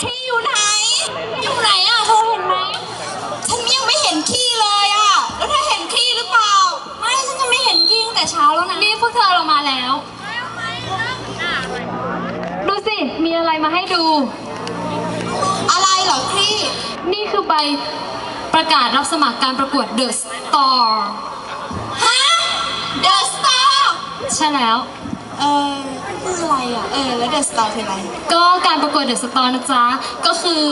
ขี้อยู่ไหน อยู่ไหนอะเธอเห็นไหมฉันยังไม่เห็นขี้เลยอะ แล้วเธอเห็นขี้หรือเปล่า ไม่ฉันจะไม่เห็นขี้ตั้งแต่เช้าแล้วนะนี่พวกเธอลงมาแล้ว ดูสิ มีอะไรมาให้ดู อะไรเหรอพี่ นี่คือใบประกาศรับสมัครการประกวด The Star ฮะ The Star ใช่แล้ว เออคืออะไรอะ เออ แล้ว The Star คืออะไร ก็การประกวดเดอะสตอร์นะจ๊ะ ก็คือ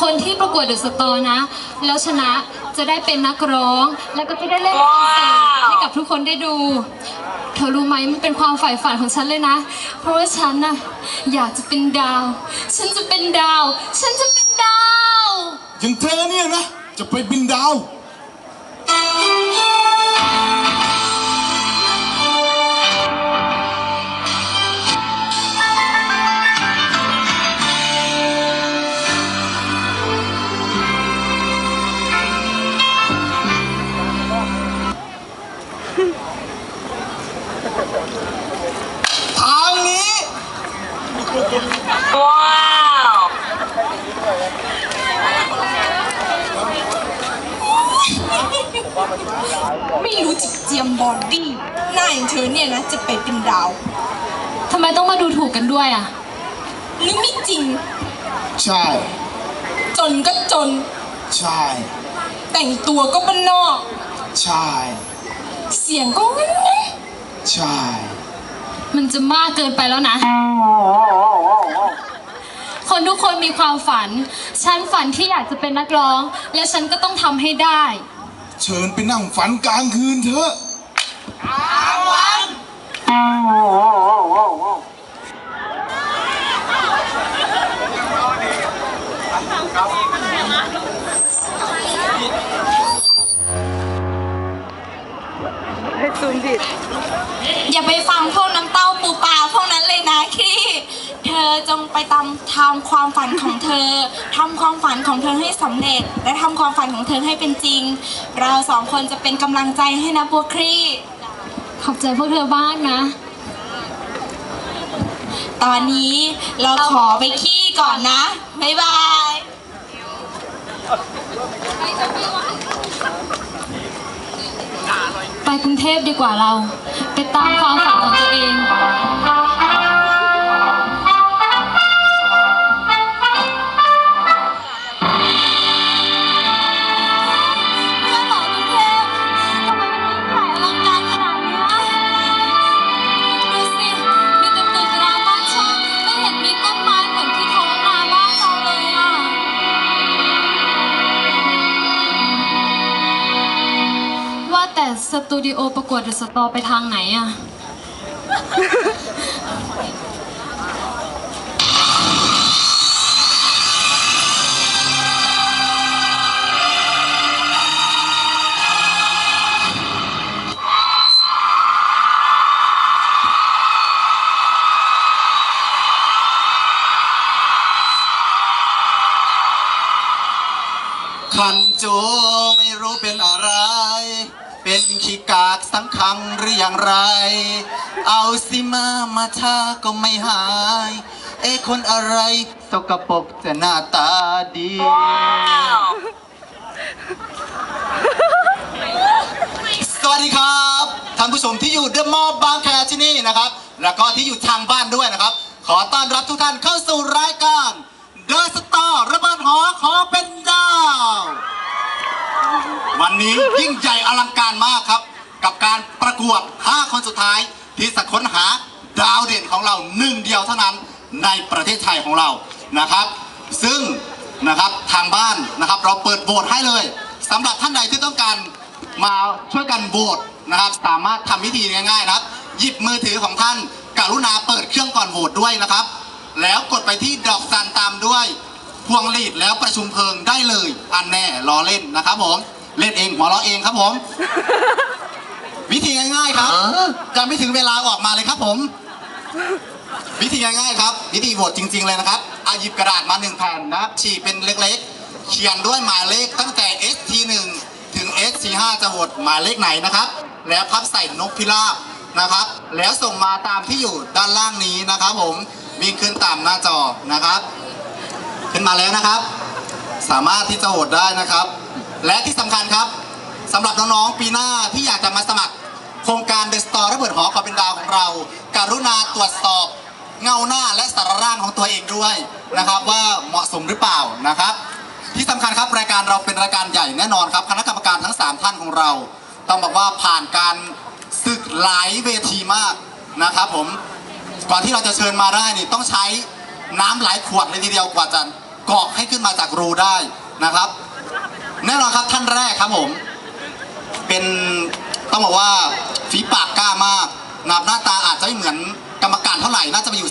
คนที่ประกวดเดอะสตอร์นะ แล้วชนะจะได้เป็นนักร้อง แล้วก็จะได้เล่นคอนเสิร์ตให้กับทุกคนได้ดู เธอรู้ไหมมันเป็นความใฝ่ฝันของฉันเลยนะ เพราะว่าฉันน่ะอยากจะเป็นดาว ฉันจะเป็นดาว ฉันจะเป็นดาว อย่างเธอเนี่ยนะ จะไปบินดาว ไม่รู้จักเจียมบอดี้หน้าอย่างเธอเนี่ยนะจะไปเป็นดาว ทำไมต้องมาดูถูกกันด้วยอะหรือไม่จริง ใช่ จนก็จน ใช่ แต่งตัวก็บ้านนอก ใช่ เสียงก็งั้นนะใช่ มันจะมากเกินไปแล้วนะ คนทุกคนมีความฝัน ฉันฝันที่อยากจะเป็นนักร้อง และฉันก็ต้องทำให้ได้ เชิญไปนั่งฝันกลางคืนเถอะ จงไปตามทำความฝันของเธอทำความฝันของเธอให้สำเร็จ และทำความฝันของเธอให้เป็นจริง เราสองคนจะเป็นกำลังใจให้นะพวกครีขอบใจพวกเธอบ้างนะ ตอนนี้เราขอไปขี้ก่อนนะ บ๊ายบายไปกรุงเทพดีกว่าเรา ไปตามความฝันของตัวเอง สตูดิโอประกวดเดอะสตอไปทางไหนอะขันโจไม่รู้เป็นอะไร เป็นขี้กากสังคังหรืออย่างไร เอาสิมามาท่าก็ไม่หาย เอ้คนอะไร สกปรกจะหน้าตาดีสวัสดีครับท่านผู้ชมที่อยู่เดอะมอลล์บางแคที่นี่นะครับ แล้วก็ที่อยู่ทางบ้านด้วยนะครับ ขอต้อนรับทุกท่านเข้าสู่รายการเดอะสตาร์ระเบิดหอขอเป็น วันนี้ยิ่งใหญ่อลังการมากครับ กับการประกวด 5 คนสุดท้าย ที่จะค้นหาดาวเด่นของเราหนึ่งเดียวเท่านั้นในประเทศไทยของเรานะครับ ซึ่งนะครับทางบ้านนะครับเราเปิดโหวตให้เลยสำหรับท่านใดที่ต้องการมาช่วยกันโหวตนะครับ สามารถทำวิธีง่ายๆนะครับ หยิบมือถือของท่านกรุณาเปิดเครื่องก่อนโหวตด้วยนะครับ แล้วกดไปที่ดอกจันตามด้วยพวงหลีดแล้วประชุมเพลิงได้เลย อันแน่ล้อเล่นนะครับผม เล่นเองหัวเราะเองครับผม วิธีง่ายๆครับจะไม่ถึงเวลาออกมาเลยครับผม วิธีง่ายๆครับ วิธีโหวตจริง ๆ เลยนะครับเอาหยิบกระดาษมาหนึ่งแผ่นนะครับฉีกเป็นเล็กๆ เขียนด้วยหมายเลขตั้งแต่ ST1 ถึง ST5 จะโหวตหมายเลขไหนนะครับ แล้วพับใส่นกพิราบนะครับ แล้วส่งมาตามที่อยู่ด้านล่างนี้นะครับ ผมวิ่งขึ้นตามหน้าจอนะครับ ขึ้นมาแล้วนะครับ สามารถที่จะโหวตได้นะครับ และที่สำคัญครับสำหรับน้องๆปีหน้าที่อยากจะมาสมัคร โครงการเดอะสตอร์ระเบิดหอขอเป็นดาวของเรา การุณาตรวจสอบเงาหน้าและสารร่างของตัวเองด้วยนะครับว่าเหมาะสมหรือเปล่านะครับ ที่สำคัญครับรายการเราเป็นรายการใหญ่แน่นอนครับคณะกรรมการทั้ง 3 ท่านของเรา ต้องบอกว่าผ่านการศึกหลายเวทีมากนะครับผมก่อนที่เราจะเชิญมาได้นี่ต้องใช้น้ำหลายขวดเลยทีเดียวกว่าจะกรอกให้ขึ้นมาจากรูได้นะครับ แน่นอนครับท่านแรกครับผม เป็นต้องบอกว่าฝีปากกล้ามากนะครับหน้าตาอาจจะไม่เหมือนกรรมการเท่าไหร่น่าจะไปอยู่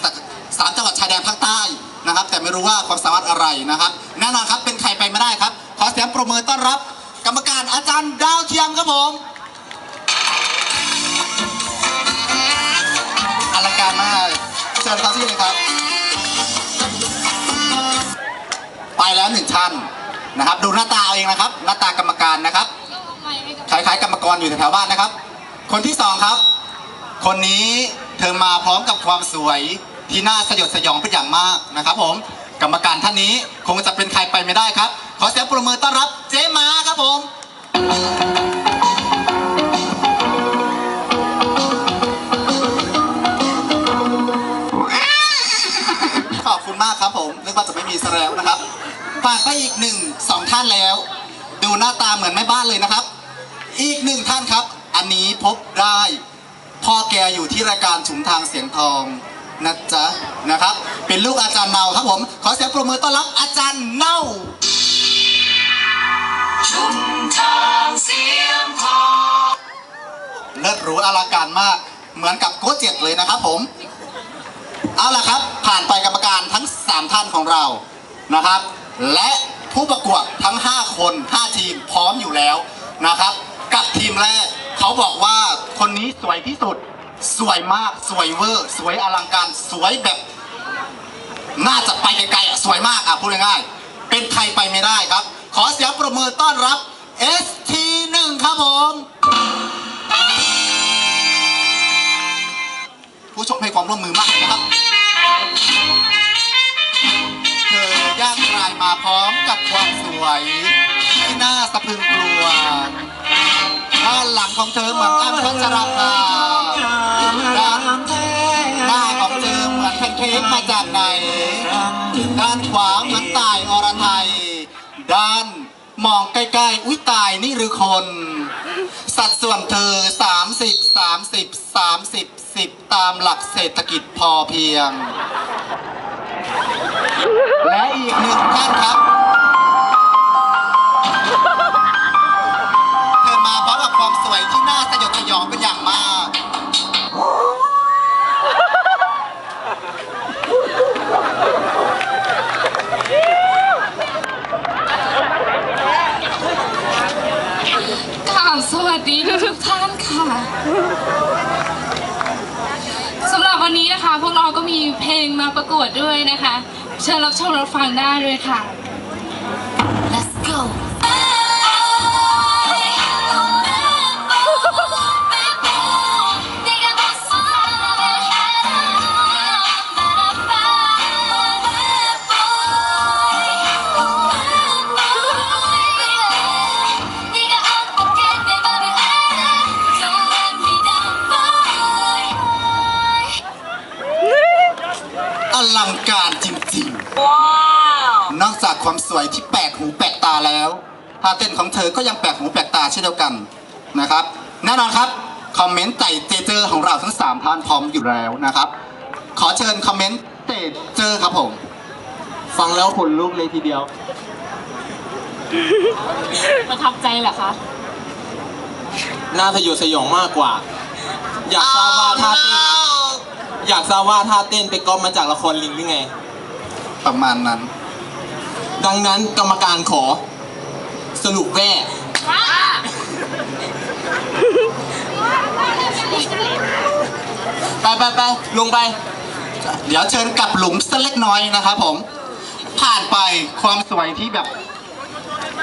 สามจังหวัดชายแดนภาคใต้นะครับ แต่ไม่รู้ว่าความสามารถอะไรนะครับ แน่นอนครับเป็นใครไปไม่ได้ครับ ขอเสียงปรบมือต้อนรับ กรรมการอาจารย์ดาวเทียมครับผมอลังการมากเชิญครับที่เลยครับ ไปแล้วหนึ่งท่าน นะครับ ดูหน้าตาเอาเองนะครับ หน้าตากรรมการนะครับคล้ายๆกรรมกรอยู่แถวๆบ้านนะครับ คนที่สองครับ คนนี้เธอมาพร้อมกับความสวยที่น่าสยดสยองเป็นอย่างมากนะครับ ผมกรรมการท่านนี้คงจะเป็นใครไปไม่ได้ครับ ขอเสียงปรบมือต้อนรับเจ๊มาครับผมขอบคุณมากครับผมนึกว่าจะไม่มีซะแล้วนะครับ ฝากไปอีกหนึ่งสองท่านแล้ว ดูหน้าตาเหมือนแม่บ้านเลยนะครับ อีกหนึ่งท่านครับ อันนี้พบได้ พ่อแกอยู่ที่รายการชุมทางเสียงทองนะจ๊ะนะครับ เป็นลูกอาจารย์เนาครับผม ขอเสียงปรบมือต้อนรับอาจารย์เนาเลิศหรูอลังการมาก เหมือนกับโก้เจ็ดเลยนะครับผมเอาล่ะครับ ผ่านไปกรรมการทั้ง 3 ท่านของเรานะครับ และผู้ประกวดทั้ง 5 คน 5 ทีมพร้อมอยู่แล้วนะครับ กับทีมแรกเขาบอกว่าคนนี้สวยที่สุด สวยมากสวยเวอร์ สวยอลังการสวยแบบ น่าจะไปไกลๆอะสวยมากอะพูดง่ายๆเป็นใครไปไม่ได้ครับ ขอเสียงประมือต้อนรับ ST1 ครับผม ผู้ชมให้ความร่วมมือมากนะครับ ย่างรายมาพร้อมกับความสวย ที่น่าสะพรึงกลัวด้านหลังของเธอเหมือนอ้ำพัชราภาด้านหน้าของเธอเหมือนแพนเค้กมาจากไหนด้านขวาเหมือนตายอรไทย ด้านมองใกล้ๆ อุ้ยตายนี่หรือคน สัดส่วนเธอ 30 30 30 10 ตามหลักเศรษฐกิจพอเพียง และอีกหนึ่งท่านครับ เธอมาพร้อมกับความสวยที่น่าสยดสยองเป็นอย่างมากกราบสวัสดีทุกๆท่านค่ะสำหรับวันนี้นะคะ พวกเราก็มีเพลงมาประกวดด้วยนะคะ เชิญรับชมรับฟังได้เลยค่ะ ลังการจริงๆนอกจากความสวยที่แปลกหูแปลกตาแล้วท่าเต้นของเธอก็ยังแปลกหูแปลกตาเช่นเดียวกันนะครับ แน่นอนครับ คอมเมนต์ไต่เจเจอร์ของเราทั้ง3ท่านพร้อมอยู่แล้วนะครับ ขอเชิญคอมเมนต์เตเจอร์ครับผม ฟังแล้วขนลุกเลยทีเดียว ประทับใจเหรอคะ น่าสยดสยองมากกว่า อยากทราบว่าท่าเต้น อยากทราบว่าท่าเต้นไปก๊อปมาจากละครลิงหรือไง ประมาณนั้น ดังนั้นกรรมการขอ สรุปแว่ไปไปไปลงไป เดี๋ยวเชิญกลับหลุมสักเล็กน้อยนะครับผม ผ่านไปความสวยที่แบบ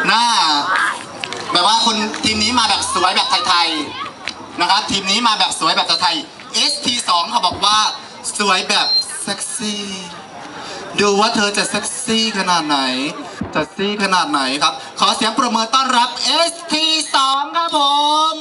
หน้า แบบว่าคนทีมนี้มาแบบสวยแบบไทยๆ นะครับ ทีมนี้มาแบบสวยแบบไทย ST2 เขาบอกว่าสวยแบบเซ็กซี่ดูว่าเธอจะเซ็กซี่ขนาดไหน จะซี่ขนาดไหนครับ ขอเสียงประเมินต้อนรับ ST2 ครับผม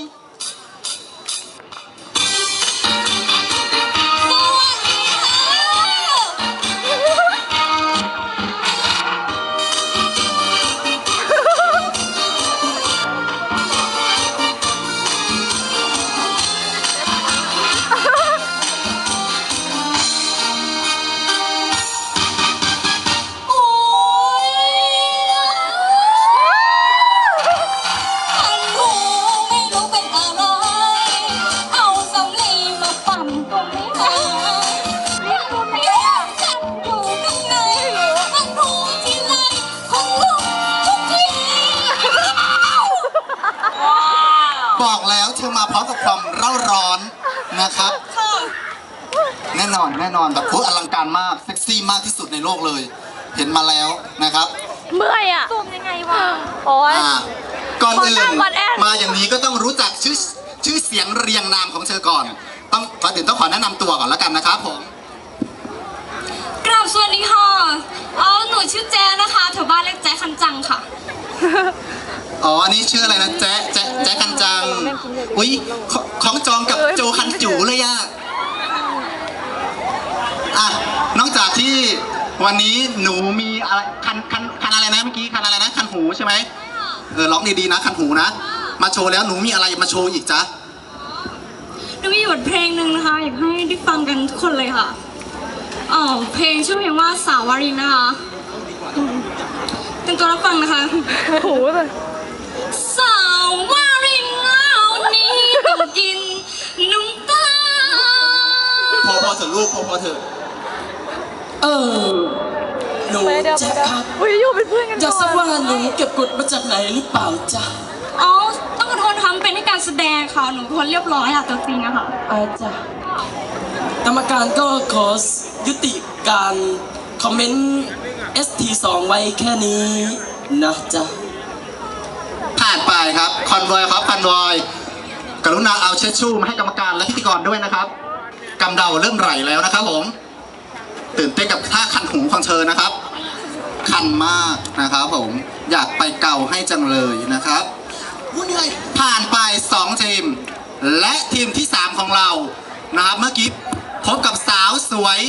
บอกแล้วเธอมาพร้อมกับความเร่าร้อนนะครับค่ะแน่นอนแน่นอนแบบโคตรอลังการมากเซ็กซี่มากที่สุดในโลกเลย เห็นมาแล้วนะครับเมื่อยอะซูมยังไงวะโอ้ย อ่าก่อนอื่น ขอนั่งก่อนแอน มาอย่างนี้ก็ต้องรู้จักชื่อชื่อเสียงเรียงนามของเธอก่อน ต้องก่อนอื่นต้องขอแนะนำตัวก่อนแล้วกันนะครับผม กราบสวัสดีค่ะ อ๋อ หนูชื่อแจนะคะแถวบ้านเรียกแจคันจังค่ะ อ๋อ อันนี้ชื่ออะไรนะแจ๊ะแจ๊ะแจ๊ะกันจัง อุ้ยขของจองกับโจคันจูเลยอะอะ นอกจากที่วันนี้หนูมีอะไรคันคันคันอะไรนะเมื่อกี้คันอะไรนะคันหูใช่ไหมเออร้องดีๆนะคันหูนะ มาโชว์แล้วหนูมีอะไรมาโชว์อีกจ๊ะ หนูมีบทเพลงหนึ่งนะคะอยากให้ได้ฟังกันทุกคนเลยค่ะ อ๋อเพลงชื่อเพลงว่าสาววารินนะคะเป็นตัวรับฟังนะคะ โอ้ยสาววารินเหล่านี้ต้องกินน้ำตา พอพอเถอะลูกพอพอเถอะเออหนูไปเดี๋ยวไปแจ็คเดี๋ยวครับอุ้ยอยู่เป็นเพื่อนกันอยากทราบก่ว่าอนหนูเก็บกดมาจากไหนหรือเปล่าจ๊ะอ๋อต้องขอโทษทำเป็นให้การแสดงค่ะหนูเป็นคนเรียบร้อยอะตัวจริงอะค่ะอาจ้ะ กรรมการก็ขอยุติการคอมเมนต์ ST2 ไว้แค่นี้นะจ๊ะผ่านไปครับ คอนวอยครับ คอนวอย กรุณาเอาเช็ดชู่มาให้กรรมการและพิธีกรด้วยนะครับกำเดาเริ่มไหลแล้วนะครับผม ตื่นเต้นกับท่าคันหูของเธอนะครับ คันมากนะครับผม อยากไปเกาให้จังเลยนะครับวุ้นเลยผ่านไป 2 ทีม และทีมที่ 3 ของเรานะครับเมื่อกี้ พบกับสาวสวย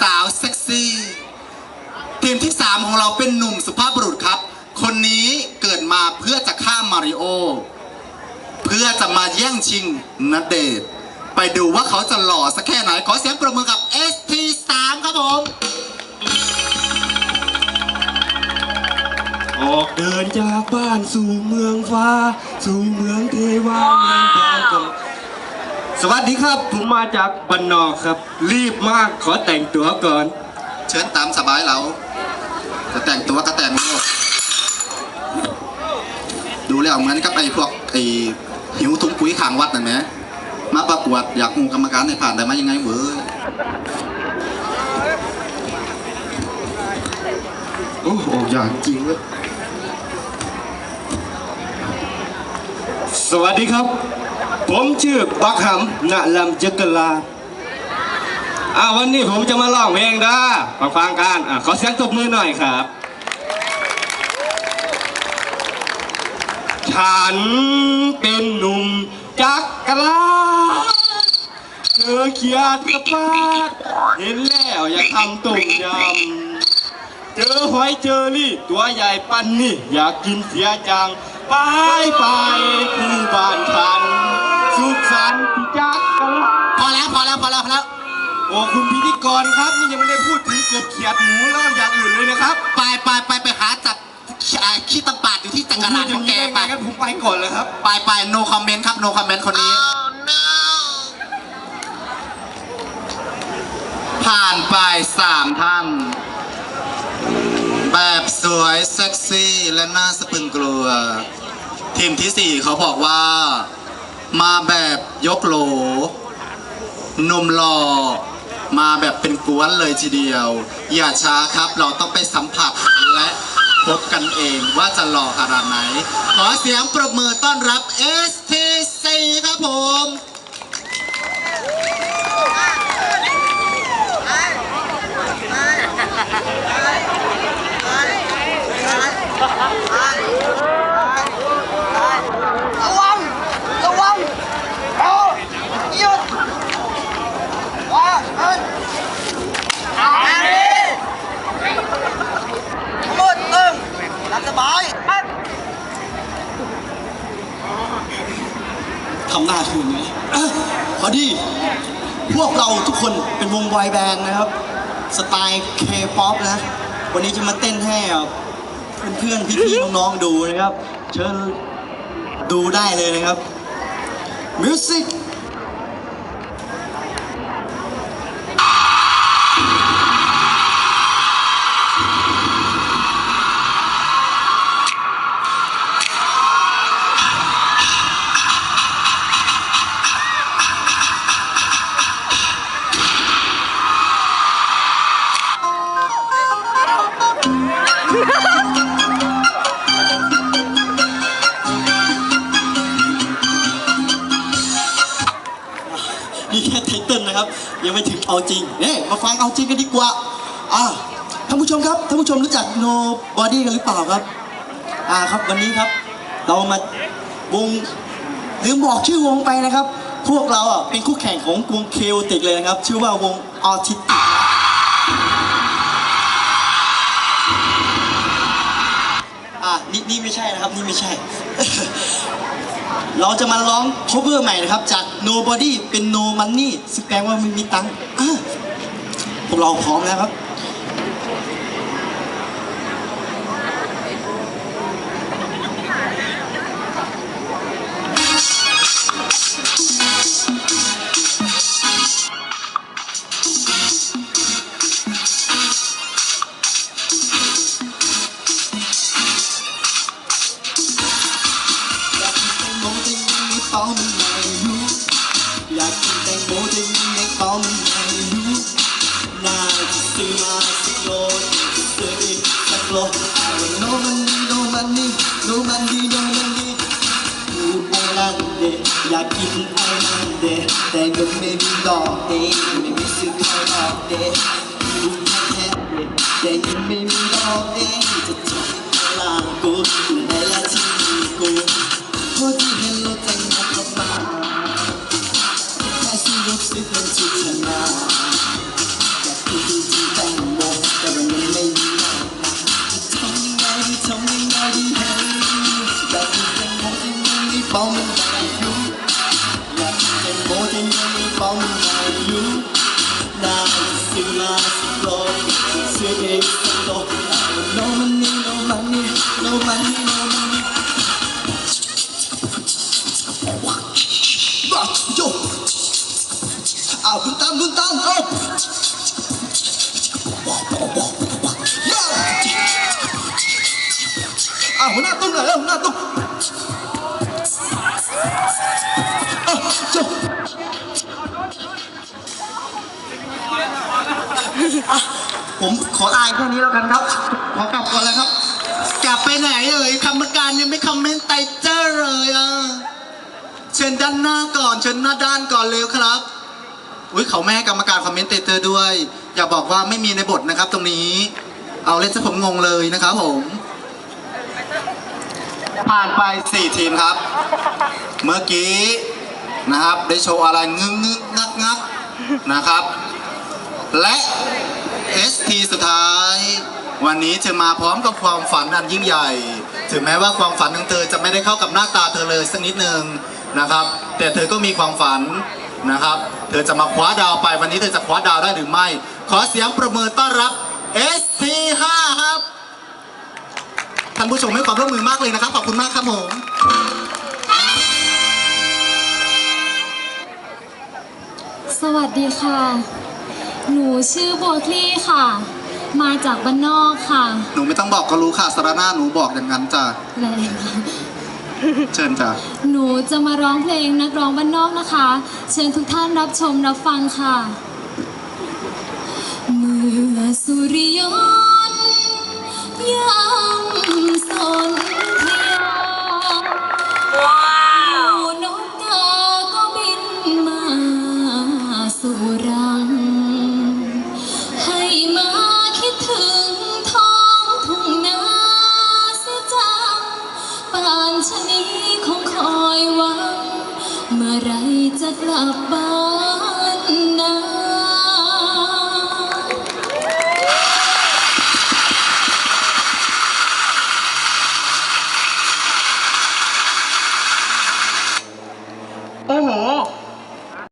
สาวเซ็กซี่ทีมที่ 3 ของเราเป็นหนุ่มสุภาพบุรุษครับ คนนี้เกิดมาเพื่อจะฆ่ามาริโอ เพื่อจะมาแย่งชิงนเดชน์ไปดูว่าเขาจะหล่อสักแค่ไหน ขอเสียงประมือกับ ST3 ครับผม ออกเดินจากบ้านสู่เมืองฟ้า สู่เมืองเทวาเมืองทองกลมส วัสดีครับ ผมมาจากบ้านนอกครับ รีบมากขอแต่งตัวก่อน เชิญตามสบายเราจะแต่งตัวก็แต่งโลดดูแล้วเหมือนกับไอ้พวกไอ้หิวถุงปุ๋ยขางวัดนั่นไหมมาประกวดอยากมูกรรมการให้ผ่านได้มายังไงเว้ยโอ้โหอย่างจริงเลยสวัสดีครับ ผมชื่อบักหำณลำจักรลาอ่าวันนี้ผมจะมาร้องเพลงนะฟังฟังกันอะขอเสียงตบมือหน่อยครับ ฉันเป็นหนุ่มจักรลาเธอเขียดกระปาดเห็นแล้วอยากทำต้มยำ เจอหอยเจอรี่ ตัวใหญ่ปันนี่ อยากกินเสียจัง ไปไปที่บ้านฉัน สุขสันต์ที่จักกันพอแล้วพอแล้วพอแล้วพอแล้วโอ้คุณพิธีกรครับนี่ยังไม่ได้พูดถึงกบเขียดหมูแล้วอย่างอื่นเลยนะครับไปไปไปไปหาจับอ่าขี้ตะปาดอยู่ที่จักรพูราดนอขอย่างงแกนี้ได้ไปไงกันผมไปก่อนเลยครับ ไปไป no comment ครับ no comment คนนี้ ผ่านไปสามท่าน แบบสวยเซ็กซี่และน่าสะพรึงกลัว ทีมที่สี่เขาบอกว่า มาแบบยกโหลนมหล่อมาแบบเป็นกวนเลยทีเดียว อย่าช้าครับเราต้องไปสัมผัสและพบกันเองว่าจะหล่อขนาดไหน ขอเสียงปรบมือต้อนรับ STC ครับผม ทำหน้าคืนนี้พอดี พวกเราทุกคนเป็นวงบอแบนด์นะครับ สไตล์เคป๊อปนะ วันนี้จะมาเต้นให้เพื่อนๆพี่ๆน้องๆดูนะครับ เชิญดูได้เลยนะครับมิวสิก นี่แค่ไทเติลนะครับ ยังไม่ถึงเอาจริงเนี่ยมาฟังเอาจริงกันดีกว่าอ่าท่านผู้ชมครับท่านผู้ชมรู้จัก Nobody กันหรือเปล่าครับอ่าครับวันนี้ครับ เรามาวงลืมบอกชื่อวงไปนะครับ พวกเราอะเป็นคู่แข่งของวงเคโอติกเลยนะครับ ชื่อว่าวงออทิสติ นี่นี่ไม่ใช่นะครับนี่ไม่ใช่ เราจะมาร้อง cover ใหม่นะครับ จาก nobody เป็น no money ซึ่งแปลว่าไม่มีตังค์พวกเราพร้อมแล้วครับ อยากกินไอ้นั่นเดแต่เงินไม่มีดอกเดไม่มีซื้อไข่ออกเดพูดแท้ๆเดแต่เงินไม่ อ้าวคุณตามตาเอาย่าอ้าวหัวหน้าตุ้มหน่อยแล้วหัวหน้าตุ้มอ้าวเจ้าอะผมขออายแค่นี้แล้วกันครับ ขอกลับก่อนแล้วครับกลับไปไหนเอ่ยกรรมการยังไม่คอมเมนต์ไตเจอร์เลยอะเชิญด้านหน้าก่อน เชิญหน้าด้านก่อนเร็วครับ อุ้ยเขาไม่ให้กรรมการคอมเมนเตเตอร์ด้วย อย่าบอกว่าไม่มีในบทนะครับ ตรงนี้ เอาเล่นซะผมงงเลยนะครับผม ผ่านไป 4 ทีมครับ เมื่อกี้นะครับ ได้โชว์อะไรงึกงึกงักงักนะครับ และ ST สุดท้าย วันนี้จะมาพร้อมกับความฝันอันยิ่งใหญ่ ถึงแม้ว่าความฝันของเธอจะไม่ได้เข้ากับหน้าตาเธอเลยสักนิดนึงนะครับ แต่เธอก็มีความฝัน นะครับ เธอจะมาคว้าดาวไปวันนี้เธอจะคว้าดาวได้หรือไม่ ขอเสียงประเมินต้อนรับ ST5 ครับท่านผู้ชมให้ความร่วมมือมากเลยนะครับ ขอบคุณมากครับผมสวัสดีค่ะ หนูชื่อโบวคลี่ค่ะ มาจากบ้านนอกค่ะ หนูไม่ต้องบอกก็รู้ค่ะสารหน้าหนูบอกอย่างนั้นจ้ะแรงค่ะ เชิญจ้ะหนูจะมาร้องเพลงนักร้องบ้านนอกนะคะ เชิญทุกท่านรับชมรับฟังค่ะ เมื่อสุริยน